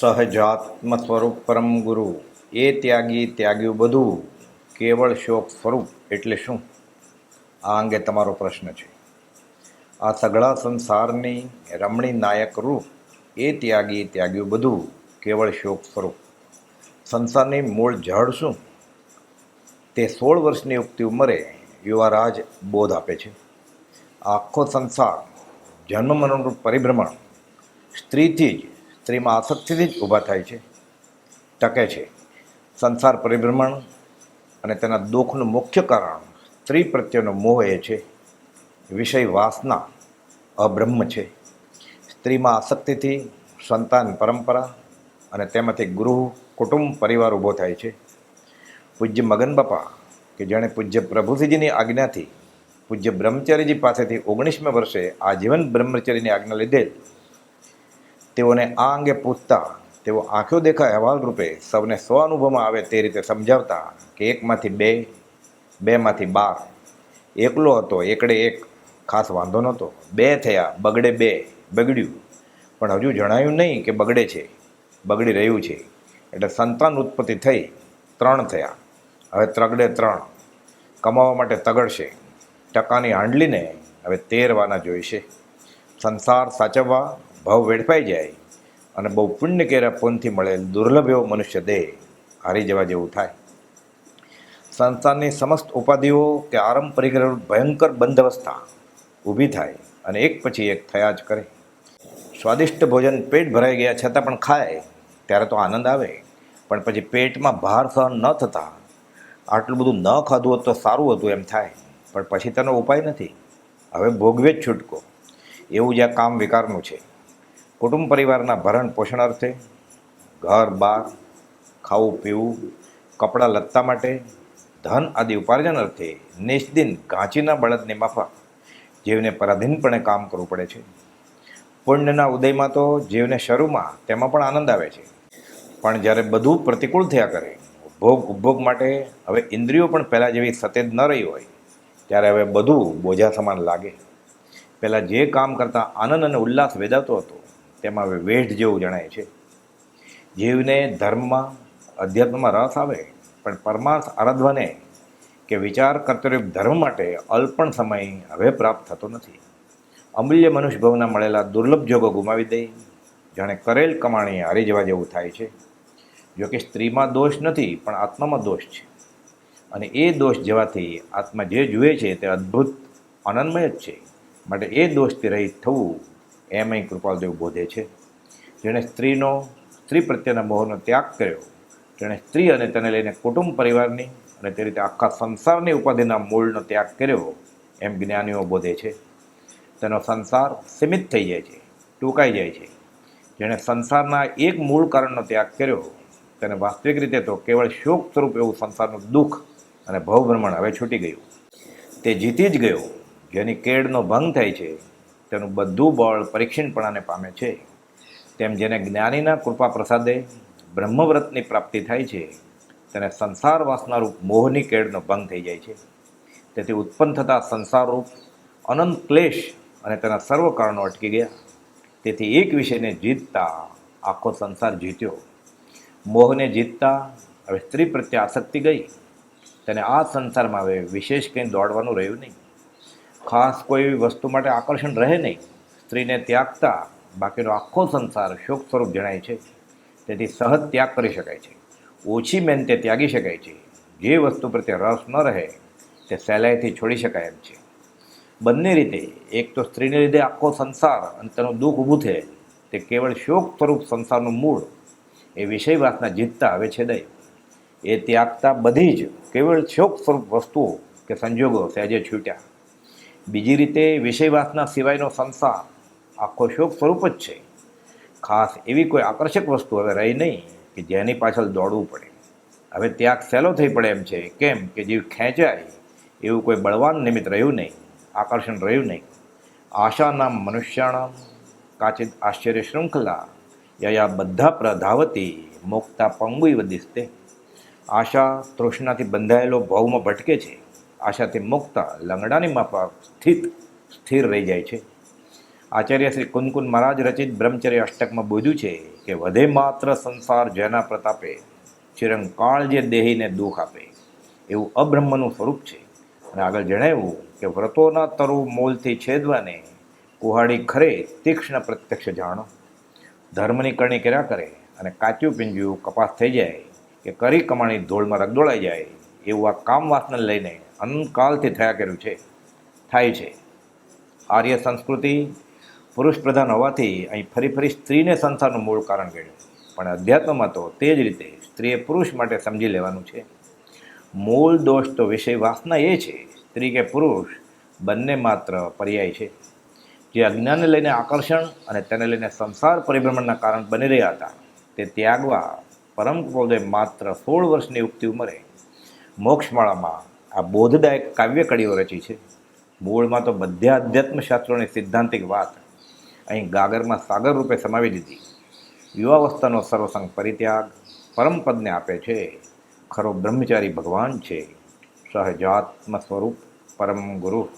સહજાત્મ સ્વરૂપ પરમ ગુરુ. એ ત્યાગી ત્યાગ્યું બધું કેવળ શોક સ્વરૂપ એટલે શું? આ અંગે તમારો પ્રશ્ન છે. આ સઘળા સંસારની રમણી નાયક રૂપ એ ત્યાગી ત્યાગ્યું બધું કેવળ શોક સ્વરૂપ. સંસારની મૂળ જળ શું? તે સોળ વર્ષની ઉગતી ઉંમરે યુવારાજ બોધ આપે છે. આખો સંસાર જન્મ મરણરૂપ પરિભ્રમણ સ્ત્રીથી જ સ્ત્રીમાં આસક્તિથી જ ઊભા થાય છે, ટકે છે. સંસાર પરિભ્રમણ અને તેના દુઃખનું મુખ્ય કારણ સ્ત્રી પ્રત્યેનો મોહ એ છે. વિષય વાસના અબ્રહ્મ છે. સ્ત્રીમાં આસક્તિથી સંતાન પરંપરા અને તેમાંથી ગૃહ, કુટુંબ, પરિવાર ઊભો થાય છે. પૂજ્ય મગન બાપા, કે જેણે પૂજ્ય પ્રભુસિંહજીની આજ્ઞાથી પૂજ્ય બ્રહ્મચારીજી પાસેથી ઓગણીસમે વર્ષે આજીવન બ્રહ્મચર્યની આજ્ઞા લીધેલ તેઓને આ અંગે પૂછતા તેઓ આંખો દેખા અહેવાલ રૂપે સૌને સ્વ અનુભવમાં આવે તે રીતે સમજાવતા કે એકમાંથી બે, બેમાંથી બાર. એકલો હતો, એકડે એક. ખાસ વાંધો નહોતો. બે થયા, બગડે બે, બગડ્યું. પણ હજુ જણાયું નહીં કે બગડે છે. બગડી રહ્યું છે. એટલે સંતાન ઉત્પત્તિ થઈ, ત્રણ થયા. હવે ત્રગડે ત્રણ. કમાવા માટે તગડશે. ટકાની હાંડલીને હવે તેરવાના જોઈશે. સંસાર સાચવવા ભાવ વેડફાઈ જાય અને બહુ પુણ્ય કેરા પૂનથી મળેલ દુર્લભ એવો મનુષ્ય દેહ હારી જવા જેવું થાય. સંસારની સમસ્ત ઉપાધિઓ કે આરંપરિક ભયંકર બંધવસ્થા ઊભી થાય અને એક પછી એક થયા જ કરે. સ્વાદિષ્ટ ભોજન પેટ ભરાઈ ગયા છતાં પણ ખાય ત્યારે તો આનંદ આવે. પણ પછી પેટમાં ભાર સહન ન થતા, આટલું બધું ન ખાધું હોત તો સારું હતું એમ થાય. પણ પછી તેનો ઉપાય નથી. હવે ભોગવે જ છૂટકો. એવું જ આ કામ વિકારનું છે. કુટુંબ પરિવારના ભરણ પોષણ અર્થે ઘર, બાર, ખાવું, પીવું, કપડાં લત્તા માટે, ધન આદિ ઉપાર્જન અર્થે નિષ્દિન ઘાંચીના બળદની માફક જીવને પરાધીનપણે કામ કરવું પડે છે. પુણ્યના ઉદયમાં તો જીવને શરૂમાં તેમાં પણ આનંદ આવે છે. પણ જ્યારે બધું પ્રતિકૂળ થયા કરે, ભોગ ઉપભોગ માટે હવે ઇન્દ્રિયો પણ પહેલાં જેવી સતેજ ન રહી હોય, ત્યારે હવે બધું બોજા સમાન લાગે. પહેલાં જે કામ કરતાં આનંદ અને ઉલ્લાસ વેદાતો હતો તેમાં વેઠ જેવું જણાય છે. જીવને ધર્મમાં, અધ્યાત્મમાં રસ આવે, પણ પરમાર્થ આરાધવાને કે વિચાર કર્તવ્ય ધર્મ માટે અલ્પણ સમય હવે પ્રાપ્ત થતો નથી. અમૂલ્ય મનુષ્ય ભવના મળેલા દુર્લભ જોગો ગુમાવી દઈ. જાણે કરેલ કમાણી હારી જવા જેવું થાય છે. જોકે સ્ત્રીમાં દોષ નથી, પણ આત્મામાં દોષ છે. અને એ દોષ જવાથી આત્મા જે જુએ છે તે અદ્ભુત આનંદમય જ છે. માટે એ દોષથી રહિત થવું એમ અહીં કૃપાલદેવ બોધે છે. જેણે સ્ત્રીનો, સ્ત્રી પ્રત્યેના મોહનો ત્યાગ કર્યો. તેણે સ્ત્રી અને તેને લઈને કુટુંબ પરિવારની અને તે રીતે આખા સંસારની ઉપાધિના મૂળનો ત્યાગ કર્યો, એમ જ્ઞાનીઓ બોધે છે. તેનો સંસાર સીમિત થઈ જાય છે, ટૂંકાઈ જાય છે. જેણે સંસારના એક મૂળ કારણનો ત્યાગ કર્યો, તેને વાસ્તવિક રીતે તો કેવળ શોક સ્વરૂપ એવું સંસારનું દુઃખ અને ભવભ્રમણ હવે છૂટી ગયું. તે જીતી જ ગયો, જેની કેડનો ભંગ થાય છે તેનું બધું બળ પરીક્ષિણપણાને પામે છે. તેમ જેને જ્ઞાનીના કૃપા પ્રસાદે બ્રહ્મવ્રતની પ્રાપ્તિ થાય છે, તેને સંસાર વાસનારૂપ મોહની કેળનો ભંગ થઈ જાય છે. તેથી ઉત્પન્ન થતા સંસારરૂપ અનંત ક્લેશ અને તેના સર્વ કારણો અટકી ગયા. તેથી એક વિષયને જીતતા આખો સંસાર જીત્યો. મોહને જીતતા હવે સ્ત્રી પ્રત્યે આસક્તિ ગઈ. તેને આ સંસારમાં હવે વિશેષ કંઈ દોડવાનું રહ્યું નહીં. ખાસ કોઈ વસ્તુ માટે આકર્ષણ રહે નહીં. સ્ત્રીને ત્યાગતા બાકીનો આખો સંસાર શોક સ્વરૂપ જણાય છે. તેથી સહજ ત્યાગ કરી શકાય છે. ઓછી મહેનતે ત્યાગી શકાય છે. જે વસ્તુ પ્રત્યે રસ ન રહે, તે સહેલાઈથી છોડી શકાય એમ છે. બંને રીતે એક તો સ્ત્રીને લીધે આખો સંસાર અને તેનું દુઃખ ઊભું થયેલ તે કેવળ શોક સ્વરૂપ સંસારનું મૂળ એ વિષય વાસના જીતતા હવે છેદાય એ ત્યાગતા બધી જ કેવળ શોક સ્વરૂપ વસ્તુઓ કે સંજોગો સહેજે છૂટ્યા. બીજી રીતે વિષયવાસના સિવાયનો સંસાર આખો શોક સ્વરૂપ જ છે. ખાસ એવી કોઈ આકર્ષક વસ્તુ હવે રહી નહીં કે જેની પાછળ દોડવું પડે. હવે ત્યાગ સહેલો થઈ પડે એમ છે. કેમ કે જીવ ખેંચાય એવું કોઈ બળવાન નિમિત્ત રહ્યું નહીં, આકર્ષણ રહ્યું નહીં. આશાનામ મનુષ્યાણામ કાચિત આશ્ચર્ય શૃંખલા, યયા બધા પ્રધાવતી, મોક્તા પંગુઈ વદિસ્તે આશા તૃષ્ણાથી બંધાયેલો ભાવમાં ભટકે છે. આશાથી મુક્તા લંગડાની માફા સ્થિત, સ્થિર રહી જાય છે. આચાર્ય શ્રી કુનકુન મહારાજ રચિત બ્રહ્મચર્ય અષ્ટકમાં બોધ્યું છે કે વધે માત્ર સંસાર જેના પ્રતાપે ચિરંકાળ જે દેહીને દુઃખ આપે, એવું અબ્રહ્મનું સ્વરૂપ છે. અને આગળ જણાવ્યું કે વ્રતોના તરુ મોલથી છેદવાને કુહાડી ખરે તીક્ષ્ણ પ્રત્યક્ષ જાણો. ધર્મની કરણી કર્યા કરે અને કાચ્યું પિંજ્યું કપાસ થઈ જાય કે કરી કમાણી ધોળમાં રગદોળાઈ જાય, એવું આ કામ વાસને લઈને અનંતકાલથી થયા કર્યું છે, થાય છે. આર્ય સંસ્કૃતિ પુરુષ પ્રધાન હોવાથી અહીં ફરી ફરી સ્ત્રીને સંસારનું મૂળ કારણ ગણ્યું. પણ અધ્યાત્મમાં તો તે જ રીતે સ્ત્રીએ પુરુષ માટે સમજી લેવાનું છે. મૂળ દોષ તો વિષય વાસના એ છે, સ્ત્રી કે પુરુષ બંને માત્ર પર્યાય છે. જે અજ્ઞાનને લઈને આકર્ષણ અને તેને લઈને સંસાર પરિભ્રમણના કારણ બની રહ્યા હતા, તે ત્યાગવા પરમ પૌદે માત્ર સોળ વર્ષની ઉગતી ઉંમરે મોક્ષમાળામાં આ બોધદાયક કાવ્ય કડીઓ રચી છે. મૂળમાં તો બધા અધ્યાત્મ શાસ્ત્રોની સિદ્ધાંતિક વાત અહીં ગાગરમાં સાગર રૂપે સમાવી દીધી. યુવાવસ્થાનો સર્વસંગ પરિત્યાગ પરમપદને આપે છે. ખરો બ્રહ્મચારી ભગવાન છે. સહજાત્મ સ્વરૂપ પરમ ગુરુ.